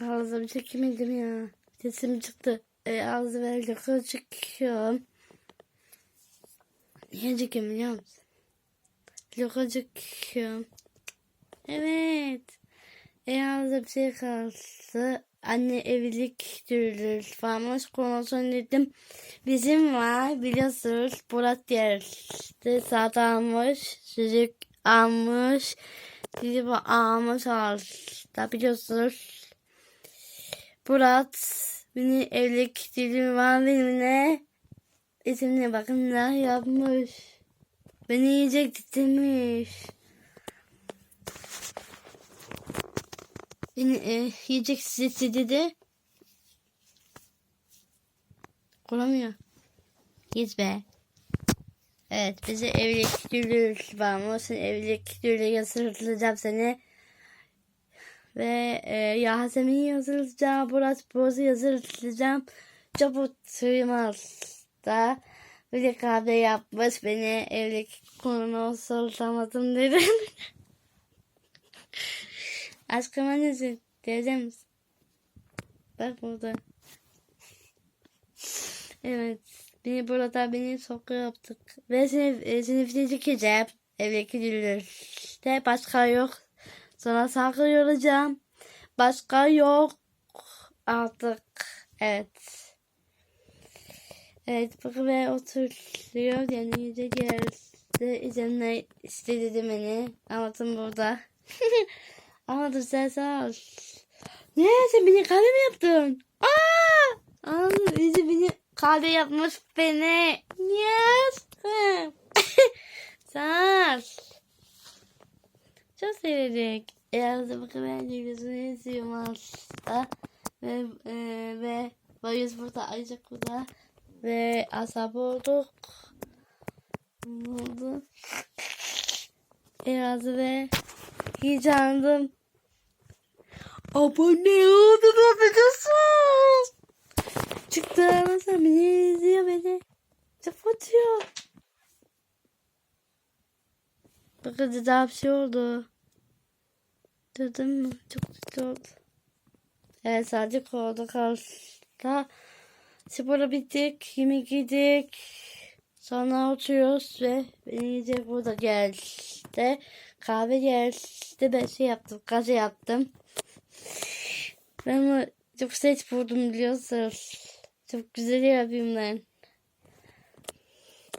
Ağzımı çekemedim ya. Sesim çıktı. E, ağzı böyle çıkıyor. Niye çekeyim biliyor musun? Loka çıkıyor. Evet. E ağzı şey kaldı. Anne evlilik dürülür famış konusunu dedim. Bizim var biliyorsunuz Murat yerde saat almış. Çocuk almış. Bu almış aldı biliyorsunuz. Murat beni evlilik dilim var benimle. İsimine bakın yapmış. Beni yiyecek demiş. Beni e, yiyecek sizi dedi. Kuramıyor. Git be. Evet bize evlilik dülür var mı? Sen evlilik dülür yazılacağım seni. Ve e, Yasemin'i yazılacağım. Murat Boz'u yazılacağım. Mutluyum aslında. Bir kahve yapmış beni evlilik konuma sorulamadım dedi. Aşkım annesi teyze misin? Bak burada. Evet. Beni burada beni sokağa yaptık. Ve sınıf, e, sınıfta çekeceğim. Evdeki dillerde başka yok. Sonra sakın yoracağım. Başka yok. Artık. Evet. Evet bakın ve oturuyor. Yani yüze geldi. İzlemine istedi beni. Anlatım burada. Anladım sen sağ ol. Ne sen beni kahve mi yaptın? Aa! Anladım yüzü beni kahve yapmış beni. Yes. sağ ol. Çok bakın ben de yüzünü izliyorum aslında. Ve, e, ve Bayız burada Ayşe burada. Ve asap olduk. Oldu? Biraz ve heyecanlandım. Abone oldun biliyorsun. Çıktı mesela beni izliyor beni. Kapatıyor. Bakın daha bir şey oldu. Dedim mi? Çok kötü oldu. Evet sadece kolda kaldı. Spora bittik. Yemek yedik. Sonra oturuyoruz ve beni yiyecek burada geldi. Kahve geldi. Ben şey yaptım. Gazı yaptım. Ben çok ses buldum biliyorsunuz. Çok güzel yapayım ben.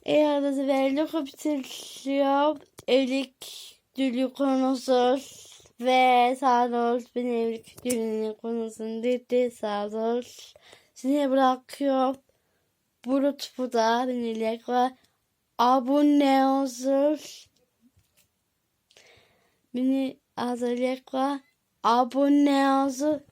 Eğer da verlik bitiriyor. Evlilik dülü konusu ve ol beni evlilik dülünün konusunu dedi sağ ol. Seni bırakıyor. Bulut bu da beni ve abone olsun. Beni hazırlayıp abone olsun.